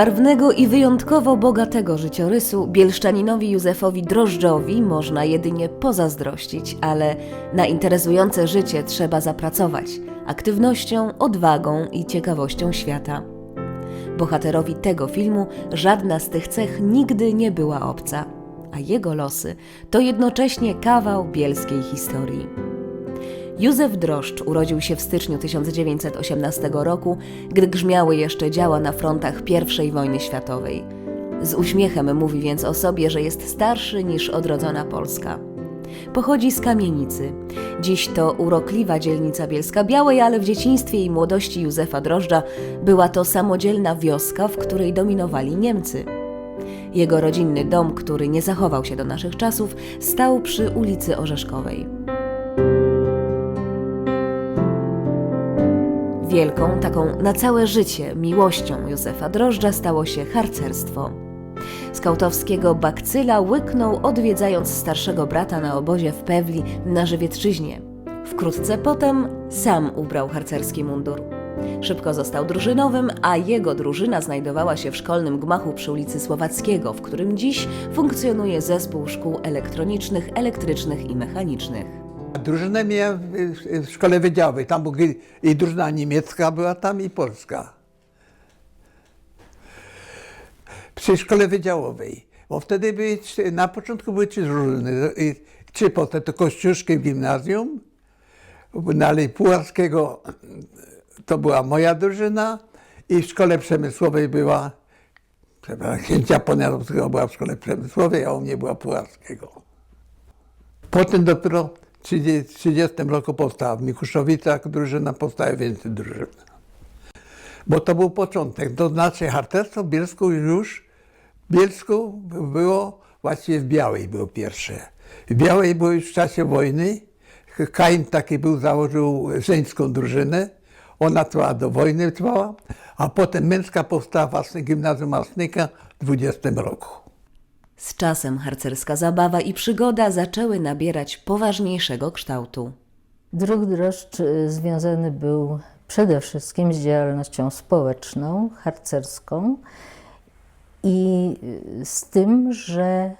Barwnego i wyjątkowo bogatego życiorysu bielszczaninowi Józefowi Drożdżowi można jedynie pozazdrościć, ale na interesujące życie trzeba zapracować aktywnością, odwagą i ciekawością świata. Bohaterowi tego filmu żadna z tych cech nigdy nie była obca, a jego losy to jednocześnie kawał bielskiej historii. Józef Droszcz urodził się w styczniu 1918 roku, gdy grzmiały jeszcze działa na frontach I wojny światowej. Z uśmiechem mówi więc o sobie, że jest starszy niż odrodzona Polska. Pochodzi z Kamienicy. Dziś to urokliwa dzielnica Bielska Białej, ale w dzieciństwie i młodości Józefa Drożdża była to samodzielna wioska, w której dominowali Niemcy. Jego rodzinny dom, który nie zachował się do naszych czasów, stał przy ulicy Orzeszkowej. Wielką, taką na całe życie miłością Józefa Drożdża stało się harcerstwo. Skautowskiego bakcyla łyknął odwiedzając starszego brata na obozie w Pewli na Żywiecczyźnie. Wkrótce potem sam ubrał harcerski mundur. Szybko został drużynowym, a jego drużyna znajdowała się w szkolnym gmachu przy ulicy Słowackiego, w którym dziś funkcjonuje zespół szkół elektronicznych, elektrycznych i mechanicznych. Drużynę miałem w- szkole wydziałowej. Tam i drużyna niemiecka była tam i polska. Przy szkole wydziałowej. Bo wtedy były, na początku były trzy drużyny. Trzy potem to Kościuszki w gimnazjum. Dalej Puławskiego to była moja drużyna. I w szkole przemysłowej była, przepraszam, księcia Poniatowskiego była w szkole przemysłowej, a u mnie była Puławskiego. Potem dopiero w 1930 roku powstała w Mikuszowicach drużyna, powstaje więcej drużyn. Bo to był początek. To znaczy harcerstwo w Bielsku już, w Bielsku było właściwie w Białej było pierwsze. W Białej było już w czasie wojny. Kain taki był, założył żeńską drużynę. Ona trwała do wojny, trwała, a potem męska powstała własne gimnazjum Masnyka w 20 roku. Z czasem harcerska zabawa i przygoda zaczęły nabierać poważniejszego kształtu. Druk drożdż y, związany był przede wszystkim z działalnością społeczną, harcerską i y, z tym, że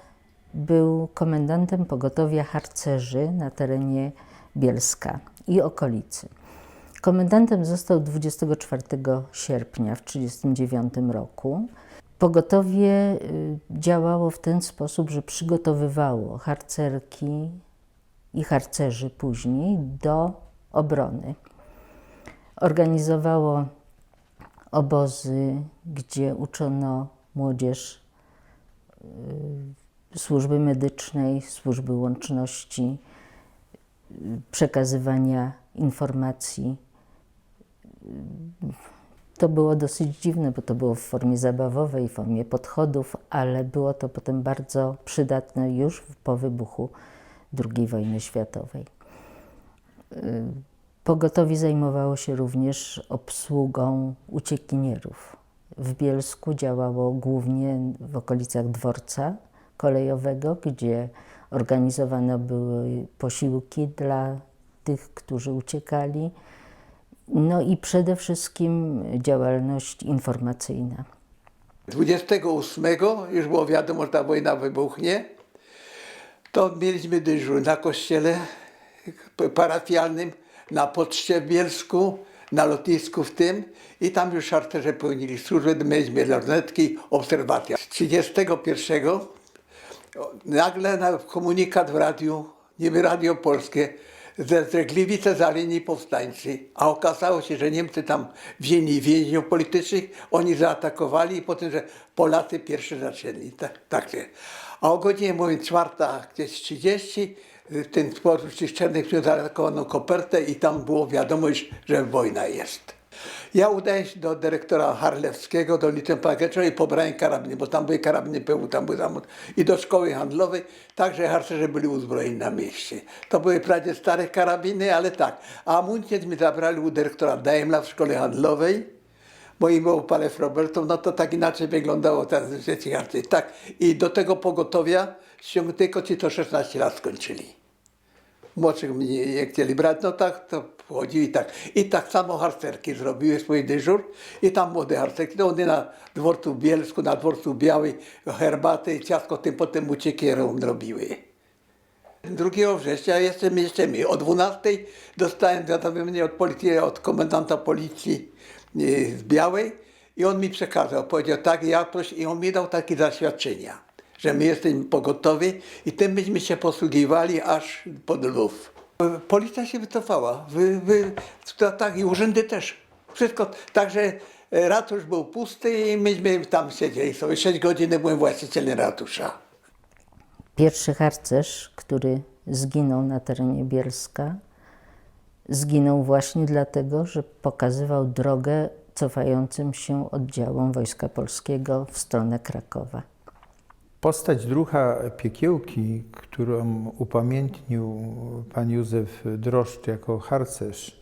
był komendantem pogotowia harcerzy na terenie Bielska i okolicy. Komendantem został 24 sierpnia w 1939 roku. Pogotowie y, działało w ten sposób, że przygotowywało harcerki i harcerzy później do obrony. Organizowało obozy, gdzie uczono młodzież y, służby medycznej, służby łączności, y, przekazywania informacji. To było dosyć dziwne, bo to było w formie zabawowej, w formie podchodów, ale było to potem bardzo przydatne już po wybuchu II wojny światowej. Y, Pogotowie zajmowało się również obsługą uciekinierów. W Bielsku działało głównie w okolicach dworca kolejowego, gdzie organizowane były posiłki dla tych, którzy uciekali. No i przede wszystkim działalność informacyjna. 28 już było wiadomo, że ta wojna wybuchnie. To mieliśmy dyżur na kościele parafialnym, na poczcie w Bielsku, na lotnisku w tym i tam już harcerze pełnili służbę, mieliśmy lornetki, obserwacja. Z 31 nagle na komunikat w radiu, niby radio polskie, ze z Gliwice za linii powstańcy, a okazało się, że Niemcy tam wzięli więźniów politycznych, oni zaatakowali i potem, że Polacy pierwszy zaczęli. Tak, tak się. A o godzinie, mówię, czwarta, gdzieś 30, w ten czyszczony przyjął zaatakowaną kopertę i tam było wiadomość, że wojna jest. Ja udałem się do dyrektora Harlewskiego, do Liceum Pakietcza i pobrałem karabiny, bo tam były karabiny PW, tam były zamot. I do szkoły handlowej, także harcerze byli uzbrojeni na mieście. To były prawie stare karabiny, ale tak. A amunicję mi zabrali u dyrektora Daimla w szkole handlowej, bo im było parę Robertów, no to tak inaczej wyglądało te rzeczy harcerzy. Tak. I do tego pogotowia ściągnięto ci to 16 lat skończyli. Młodszych mnie nie chcieli brać, no tak to chodzili tak. I tak samo harcerki zrobiły swój dyżur i tam młode harcerki, to one na dworcu Bielsku, na dworcu Białej herbatę i ciastko tym potem uciekierą robiły. 2 września jestem jeszcze mi. O 12 dostałem zawiadomienie od policji, od komendanta policji e, z Białej i on mi przekazał. Powiedział tak, ja proszę, i on mi dał takie zaświadczenia, że my jesteśmy pogotowi i tym myśmy się posługiwali aż pod Lwów. Policja się wycofała, wy, wy, tak i urzędy też. Wszystko, także ratusz był pusty i myśmy tam siedzieli sobie. 6 godzin byłem właścicielem ratusza. Pierwszy harcerz, który zginął na terenie Bielska, zginął właśnie dlatego, że pokazywał drogę cofającym się oddziałom Wojska Polskiego w stronę Krakowa. Postać druha Piekiełki, którą upamiętnił pan Józef Droszcz jako harcerz,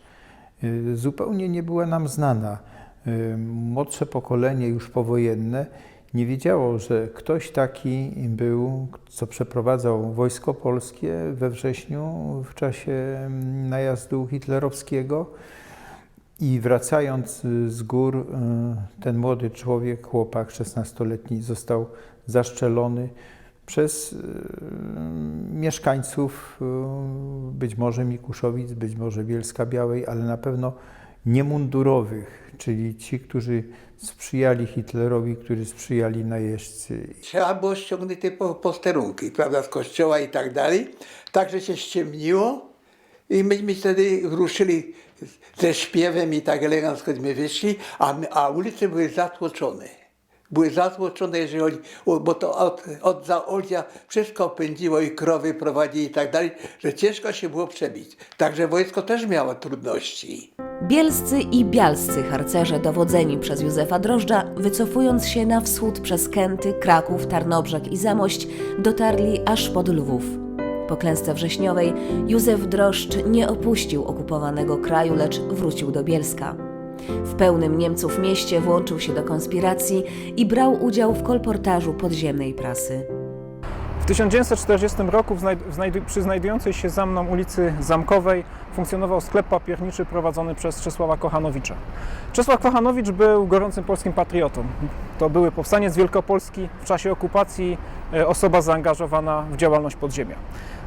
y, zupełnie nie była nam znana. Y, Młodsze pokolenie, już powojenne, nie wiedziało, że ktoś taki był, co przeprowadzał wojsko polskie we wrześniu w czasie mm, najazdu hitlerowskiego. I wracając y, z gór, ten młody człowiek, chłopak 16-letni, został zaszczelony przez y, mieszkańców y, być może Mikuszowic, być może Bielska Białej, ale na pewno niemundurowych, czyli ci, którzy sprzyjali Hitlerowi, którzy sprzyjali najeźdźcy. Trzeba było ściągnąć te po- posterunki, prawda, z kościoła i tak dalej. Także się ściemniło i myśmy wtedy ruszyli ze śpiewem i tak eleganckośmy wyszli, a, my, a ulice były zatłoczone. Były zatłoczone, jeżeli bo to od, od Zaolzia wszystko pędziło i krowy prowadzili i tak dalej, że ciężko się było przebić. Także wojsko też miało trudności. Bielscy i bialscy harcerze dowodzeni przez Józefa Drożdża, wycofując się na wschód przez Kęty, Kraków, Tarnobrzeg i Zamość, dotarli aż pod Lwów. Po klęsce wrześniowej Józef Drożdż nie opuścił okupowanego kraju, lecz wrócił do Bielska. W pełnym Niemców mieście włączył się do konspiracji i brał udział w kolportażu podziemnej prasy. W 1940 roku przy znajdującej się za mną ulicy Zamkowej funkcjonował sklep papierniczy prowadzony przez Czesława Kochanowicza. Czesław Kochanowicz był gorącym polskim patriotą. To były powstaniec Wielkopolski, w czasie okupacji e, osoba zaangażowana w działalność podziemia.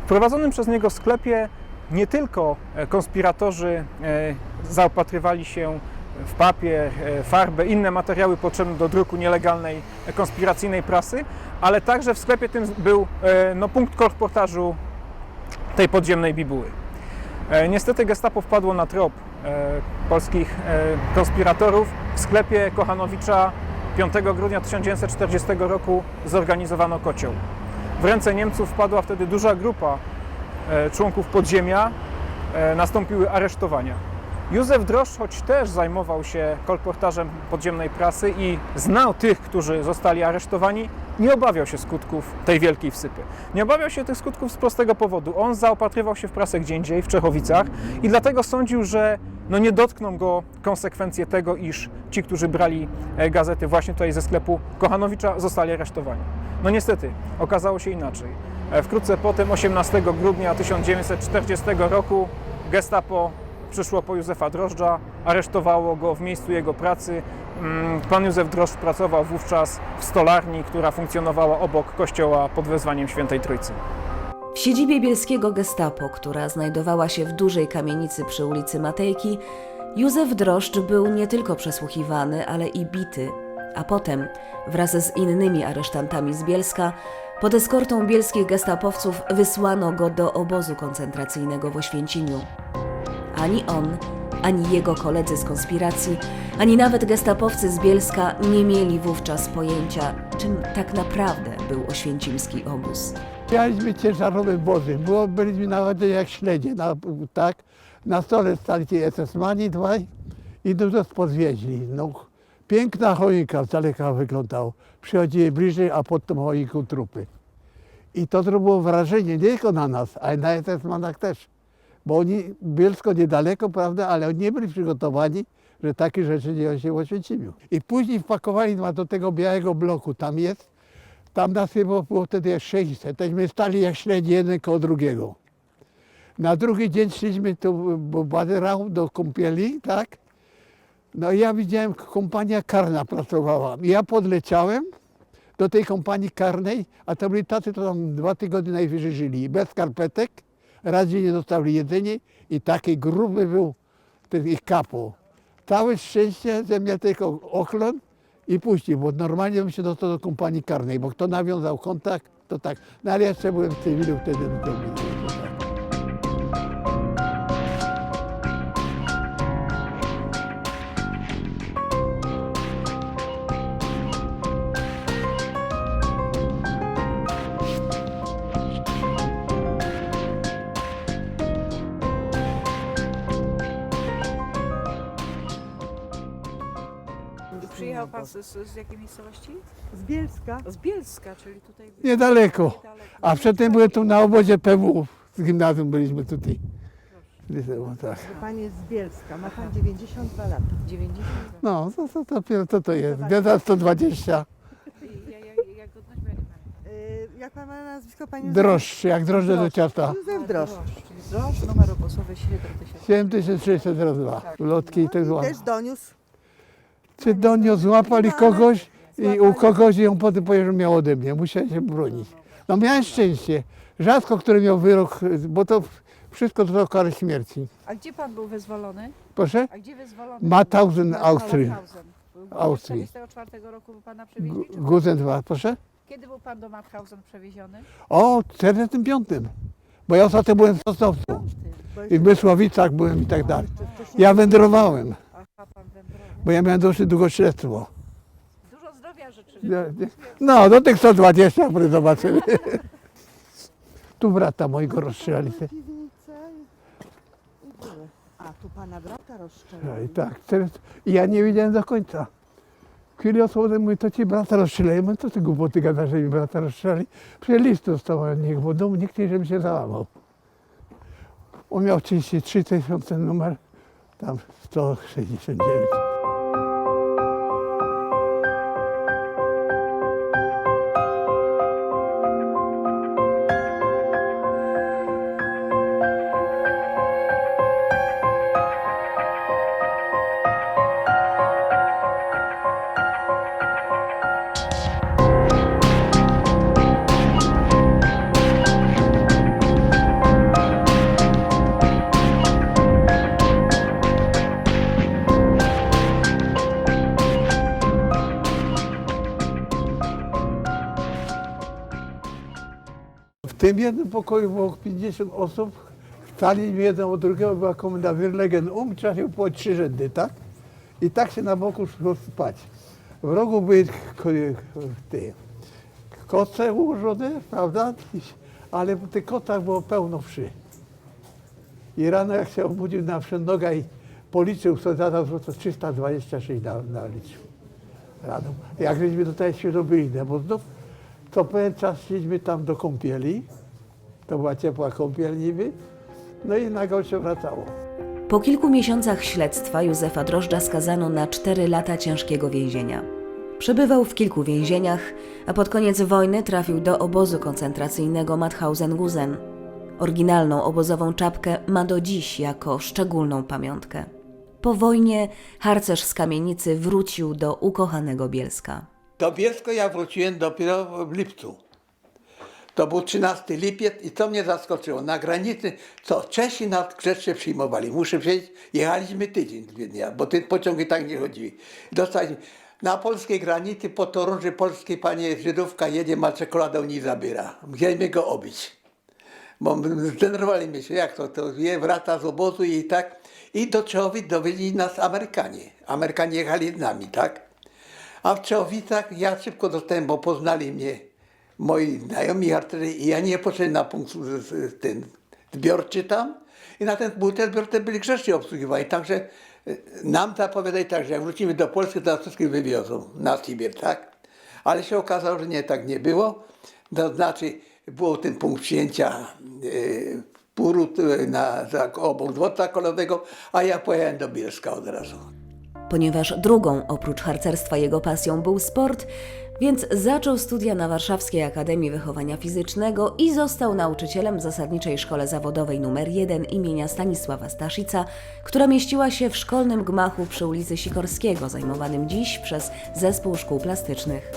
W prowadzonym przez niego sklepie nie tylko e, konspiratorzy e, zaopatrywali się w papier, e, farbę, inne materiały potrzebne do druku nielegalnej e, konspiracyjnej prasy, ale także w sklepie tym był e, no, punkt kolportażu tej podziemnej bibuły. Niestety gestapo wpadło na trop polskich konspiratorów. W sklepie Kochanowicza 5 grudnia 1940 roku zorganizowano kocioł. W ręce Niemców wpadła wtedy duża grupa członków podziemia. Nastąpiły aresztowania. Józef Droszcz, choć też zajmował się kolportażem podziemnej prasy i znał tych, którzy zostali aresztowani, nie obawiał się skutków tej wielkiej wsypy. Nie obawiał się tych skutków z prostego powodu. On zaopatrywał się w prasę gdzie indziej, w Czechowicach i dlatego sądził, że no nie dotkną go konsekwencje tego, iż ci, którzy brali e, gazety właśnie tutaj ze sklepu Kochanowicza, zostali aresztowani. No niestety, okazało się inaczej. E, Wkrótce potem, 18 grudnia 1940 roku, gestapo przyszło po Józefa Drożdża, aresztowało go w miejscu jego pracy. Mm, Pan Józef Drożdż pracował wówczas w stolarni, która funkcjonowała obok kościoła pod wezwaniem Świętej Trójcy. W siedzibie bielskiego gestapo, która znajdowała się w dużej kamienicy przy ulicy Matejki, Józef Droszcz był nie tylko przesłuchiwany, ale i bity, a potem, wraz z innymi aresztantami z Bielska, pod eskortą bielskich gestapowców wysłano go do obozu koncentracyjnego w Oświęcimiu. Ani on, ani jego koledzy z konspiracji, ani nawet gestapowcy z Bielska nie mieli wówczas pojęcia, czym tak naprawdę był oświęcimski obóz. Mieliśmy ciężarowe wozy, było, byliśmy na wodzie jak śledzie, na, tak. Na stole stali ci SS-mani dwaj i dużo podwieźli. No, piękna choinka z daleka wyglądała. Przychodzili bliżej, a pod tym choinką trupy. I to zrobiło wrażenie nie tylko na nas, ale na SS-manach też. Bo oni, Bielsko niedaleko, prawda, ale oni nie byli przygotowani, że takie rzeczy dzieją się w Oświęcimiu. I później wpakowali nas do tego białego bloku, tam jest, tam nas chyba było wtedy jak 600, tośmy stali jak śledzi jeden koło drugiego. Na drugi dzień szliśmy tu, baderał do kąpieli, tak? No i ja widziałem, kompania karna pracowała. Ja podleciałem do tej kompanii karnej, a to byli tacy, to tam dwa tygodnie najwyżej żyli. Bez skarpetek, raz dziennie dostali jedzenie i taki gruby był ten ich kapo. Całe szczęście, że mnie tylko ochlon i puścił, bo normalnie bym się dostał do kompanii karnej, bo kto nawiązał kontakt, to tak. No ale jeszcze byłem w cywilu wtedy. To, to, Przyjechał pan z, z, z jakiej miejscowości? Z Bielska. Z Bielska, czyli tutaj. Niedaleko. Niedaleko. A przedtem byłem tu na obozie PW. Z gimnazjum byliśmy tutaj. Liceum, tak. Pan jest z Bielska, ma pan 92 lata. 90. No, to, to, to, co to jest? Bieda 120. Ja, ja, jak godność pani? Y, Jak pan ma nazwisko? Pani Drożdż, jak drożdże do ciasta. Józef Drożdż. Drożdż, numer ogłosowy 7000. 7602. Lotki i tak I zwane. też doniósł. Czy doniósł, złapali kogoś i u kogoś on potem powiedział, że miał ode mnie. Musiałem się bronić. No miałem szczęście. Rzadko, który miał wyrok, bo to wszystko to kary śmierci. A gdzie pan był wyzwolony? Proszę? A gdzie wyzwolony? Mauthausen? Austrii. Austrii. 44 roku był pana przewieźli? Czy... Guzen 2, proszę? Kiedy był pan do Mauthausen przewieziony? O, w 45. Bo ja ostatnio byłem w Sosnowcu. I w Mysłowicach byłem i tak dalej. Ja wędrowałem. Bo ja miałem dosyć długo śledztwo. Dużo zdrowia życzy. No, do tych 120, który zobaczymy. Tu brata mojego rozstrzelali. A, tu pana brata rozstrzelali. I tak, teraz, ja nie wiedziałem do końca. W chwili osłony mówi, to ci brata rozstrzelali. Mówię, co ty głupoty gadasz, że mi brata rozstrzelali? Przecież list dostał od nich, bo dom nikt nie, żeby się załamał. On miał 33 tysiące numer, tam 169. tym jednym pokoju było 50 osób. Stali jeden od drugiego, była komenda Wirlegen um, trzeba się było trzy rzędy, tak? I tak się na boku szło spać. W rogu były te koce ułożone, prawda? Ale w tych kotach było pełno wszy. I rano jak się obudził na wszędoga i policzył, co zadał, to 326 na, naliczył. Rano. Jak żeśmy tutaj się robili, bo znów to pewien czas szliśmy tam do kąpieli. To była ciepła kąpiel niby. No i nagle się wracało. Po kilku miesiącach śledztwa Józefa Drożdża skazano na 4 lata ciężkiego więzienia. Przebywał w kilku więzieniach, a pod koniec wojny trafił do obozu koncentracyjnego Mauthausen-Gusen. Oryginalną obozową czapkę ma do dziś jako szczególną pamiątkę. Po wojnie harcerz z kamienicy wrócił do ukochanego Bielska. Do Bielska ja wróciłem dopiero w lipcu. To był 13 lipiec i co mnie zaskoczyło, na granicy, co Czesi nas grzecznie przyjmowali. Muszę powiedzieć, jechaliśmy tydzień z bo te pociągi tak nie chodziły. Dostaliśmy na polskiej granicy po Torunży polskiej pani Żydówka jedzie, ma czekoladę nie zabiera. Musieliśmy go obić. Bo zdenerwowali się, jak to, to je wraca z obozu i tak. I do Czechowic dowieźli nas Amerykanie. Amerykanie jechali z nami, tak? A w Czechowicach ja szybko dostałem, bo poznali mnie moi znajomi harcerzy i ja nie poszedłem na punkt ten zbiorczy tam i na ten punkt zbiorczy te byli grzecznie obsługiwani, także e, nam zapowiadali tak, że jak wrócimy do Polski, to nas wszystkich wywiozą na Sibir, tak? Ale się okazało, że nie, tak nie było. To znaczy, był ten punkt przyjęcia e, Purut na, za, obok dworca kolowego, a ja pojechałem do Bielska od razu. Ponieważ drugą oprócz harcerstwa jego pasją był sport, więc zaczął studia na Warszawskiej Akademii Wychowania Fizycznego i został nauczycielem w Zasadniczej Szkole Zawodowej nr 1 imienia Stanisława Staszica, która mieściła się w szkolnym gmachu przy ulicy Sikorskiego, zajmowanym dziś przez Zespół Szkół Plastycznych.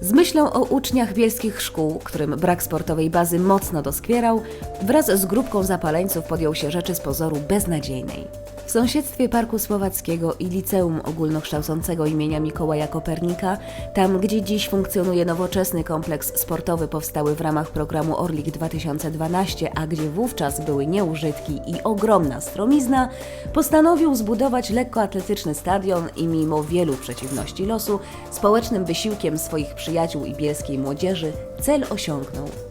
Z myślą o uczniach bielskich szkół, którym brak sportowej bazy mocno doskwierał, wraz z grupką zapaleńców podjął się rzeczy z pozoru beznadziejnej. W sąsiedztwie Parku Słowackiego i Liceum Ogólnokształcącego imienia Mikołaja Kopernika, tam gdzie dziś funkcjonuje nowoczesny kompleks sportowy powstały w ramach programu Orlik 2012, a gdzie wówczas były nieużytki i ogromna stromizna, postanowił zbudować lekkoatletyczny stadion i mimo wielu przeciwności losu, społecznym wysiłkiem swoich przyjaciół i bielskiej młodzieży cel osiągnął.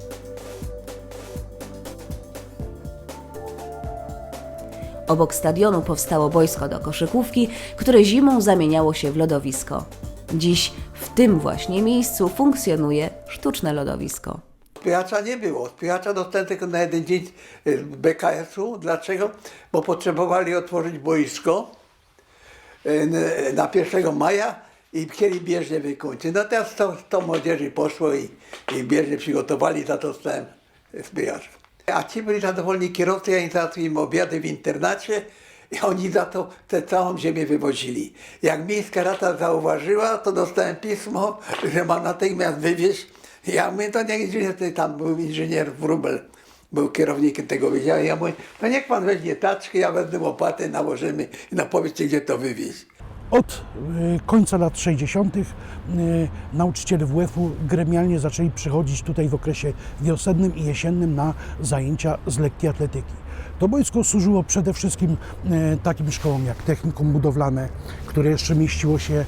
Obok stadionu powstało boisko do koszykówki, które zimą zamieniało się w lodowisko. Dziś w tym właśnie miejscu funkcjonuje sztuczne lodowisko. Odpychacza nie było. Odpychacza dostałem tylko na jeden dzień z BKS-u. Dlaczego? Bo potrzebowali otworzyć boisko n- na 1 maja i chcieli bieżnie wykończyć. No teraz to, to młodzieży poszło i, i bieżnie przygotowali, za to dostałem zbieracz. A ci byli zadowoleni kierowcy, ja im załatwiłem im obiady w internacie i oni za to tę całą ziemię wywozili. Jak miejska rada zauważyła, to dostałem pismo, że ma natychmiast wywieźć. Ja mówię, to niech inżynier, tam był inżynier Wrubel, był kierownikiem tego wydziału. Ja mówię, to niech pan weźmie taczkę, ja wezmę łopatę, nałożymy i no powiedzcie, gdzie to wywieźć. Od y, końca lat 60. y, nauczyciele WF-u gremialnie zaczęli przychodzić tutaj w okresie wiosennym i jesiennym na zajęcia z lekkiej atletyki. To boisko służyło przede wszystkim y, takim szkołom jak Technikum Budowlane, które jeszcze mieściło się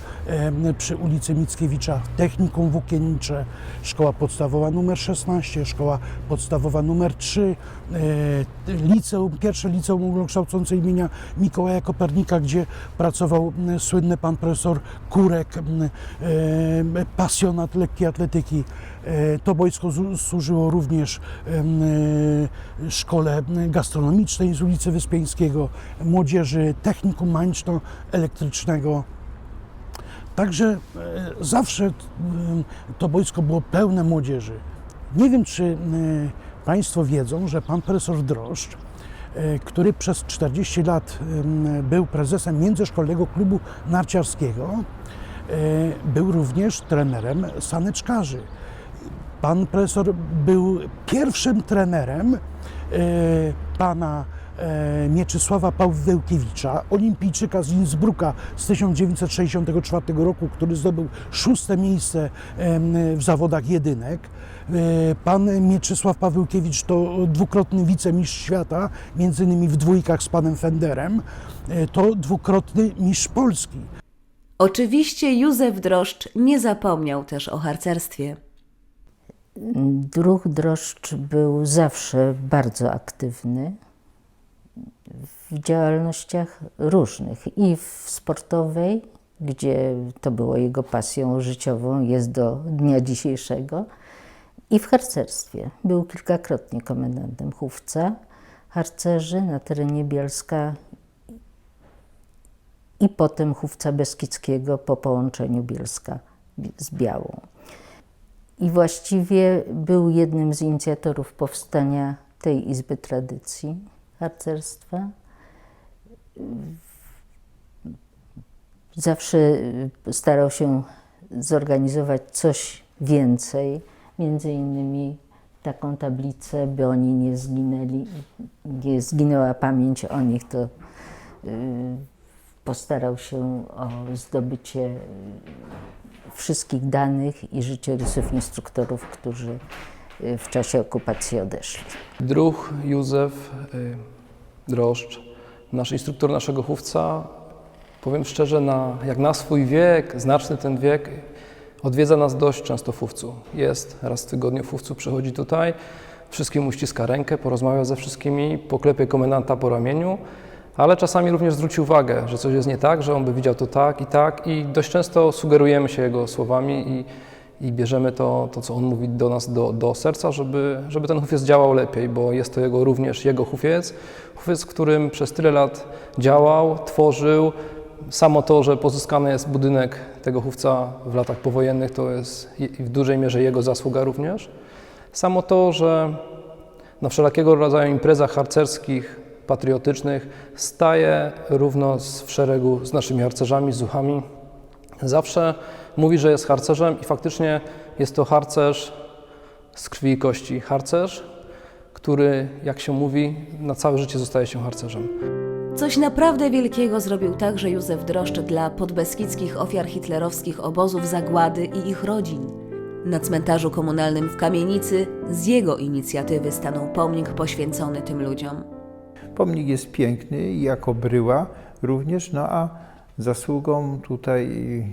przy ulicy Mickiewicza, Technikum Włókiennicze, Szkoła Podstawowa nr 16, Szkoła Podstawowa nr 3, y, liceum, pierwsze liceum ogólnokształcące imienia Mikołaja Kopernika, gdzie pracował słynny pan profesor Kurek, e, pasjonat lekkiej atletyki. E, To boisko służyło również e, szkole gastronomicznej z ulicy Wyspiańskiego, młodzieży technikum Także e, zawsze m, to boisko było pełne młodzieży. Nie wiem, czy m, Państwo wiedzą, że pan profesor Droszcz, e, który przez 40 lat był prezesem Międzyszkolnego Klubu Narciarskiego, e, był również trenerem saneczkarzy. Pan profesor był pierwszym trenerem e, pana e, Mieczysława Pawłełkiewicza, olimpijczyka z Innsbrucka z 1964 roku, który zdobył szóste miejsce w zawodach jedynek. E, Pan Mieczysław Pawełkiewicz to dwukrotny wicemistrz świata, między innymi w dwójkach z panem Fenderem. E, To dwukrotny mistrz Polski. Oczywiście Józef Droszcz nie zapomniał też o harcerstwie. Druh Droszcz był zawsze bardzo aktywny w działalnościach różnych i w sportowej, gdzie to było jego pasją życiową, jest do dnia dzisiejszego, i w harcerstwie. Był kilkakrotnie komendantem chówca harcerzy na terenie Bielska i potem chówca Beskidzkiego po połączeniu Bielska z Białą. I właściwie był jednym z inicjatorów powstania tej Izby Tradycji Harcerstwa. Zawsze starał się zorganizować coś więcej, między innymi taką tablicę, by oni nie zginęli, nie zginęła pamięć o nich, to y, postarał się o zdobycie y, wszystkich danych i życiorysów instruktorów, którzy y, w czasie okupacji odeszli. Druh Józef y, Droszcz, nasz instruktor naszego chówca, powiem szczerze, na, jak na swój wiek, znaczny ten wiek, odwiedza nas dość często w chówcu. Jest raz w tygodniu w chówcu, przychodzi tutaj, wszystkim uściska rękę, porozmawia ze wszystkimi, poklepie komendanta po ramieniu, ale czasami również zwróci uwagę, że coś jest nie tak, że on by widział to tak i tak i dość często sugerujemy się jego słowami i, i bierzemy to, to, co on mówi do nas do, do serca, żeby, żeby ten hufiec działał lepiej, bo jest to jego, również jego hufiec, hufiec, którym przez tyle lat działał, tworzył, samo to, że pozyskany jest budynek tego chówca w latach powojennych, to jest w dużej mierze jego zasługa również. Samo to, że na wszelakiego rodzaju imprezach harcerskich, patriotycznych staje równo w szeregu z naszymi harcerzami, z zuchami. Zawsze mówi, że jest harcerzem i faktycznie jest to harcerz z krwi i kości. Harcerz, który, jak się mówi, na całe życie zostaje się harcerzem. Coś naprawdę wielkiego zrobił także Józef Droszcz dla podbeskidzkich ofiar hitlerowskich obozów zagłady i ich rodzin. Na cmentarzu komunalnym w Kamienicy z jego inicjatywy stanął pomnik poświęcony tym ludziom. Pomnik jest piękny i jako bryła również, no a zasługą tutaj yy,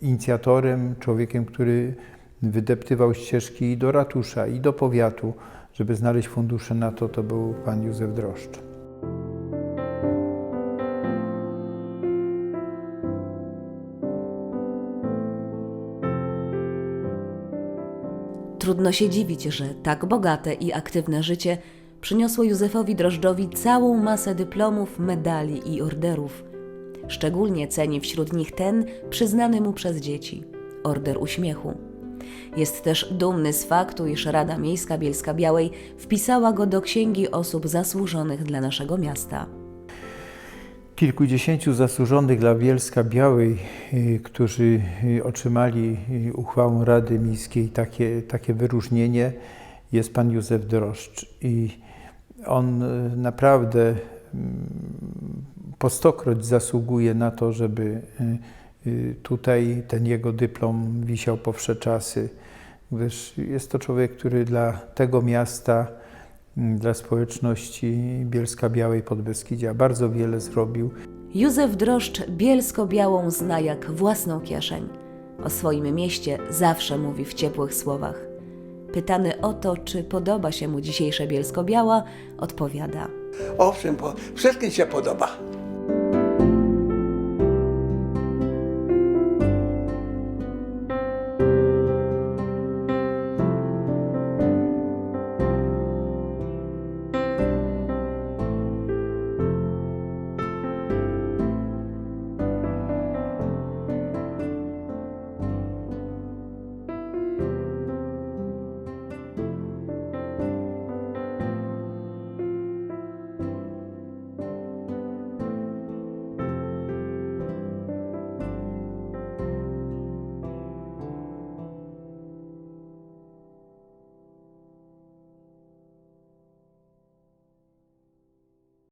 inicjatorem, człowiekiem, który wydeptywał ścieżki i do ratusza, i do powiatu, żeby znaleźć fundusze na to, to był pan Józef Droszcz. Trudno się dziwić, że tak bogate i aktywne życie przyniosło Józefowi Drożdżowi całą masę dyplomów, medali i orderów. Szczególnie ceni wśród nich ten przyznany mu przez dzieci Order Uśmiechu. Jest też dumny z faktu, iż Rada Miejska Bielska Białej wpisała go do księgi osób zasłużonych dla naszego miasta. Kilkudziesięciu zasłużonych dla Bielska Białej, y, którzy y, otrzymali y, uchwałą Rady Miejskiej takie, takie wyróżnienie, jest pan Józef Droszcz. I on naprawdę po stokroć zasługuje na to, żeby y, y, tutaj ten jego dyplom wisiał po wsze czasy, gdyż jest to człowiek, który dla tego miasta mm, dla społeczności Bielska Białej Podbeskidzia bardzo wiele zrobił. Józef Droszcz bielsko-białą zna jak własną kieszeń. O swoim mieście zawsze mówi w ciepłych słowach. Pytany o to, czy podoba się mu dzisiejsze Bielsko-Biała, odpowiada. Owszem, wszystkim się podoba.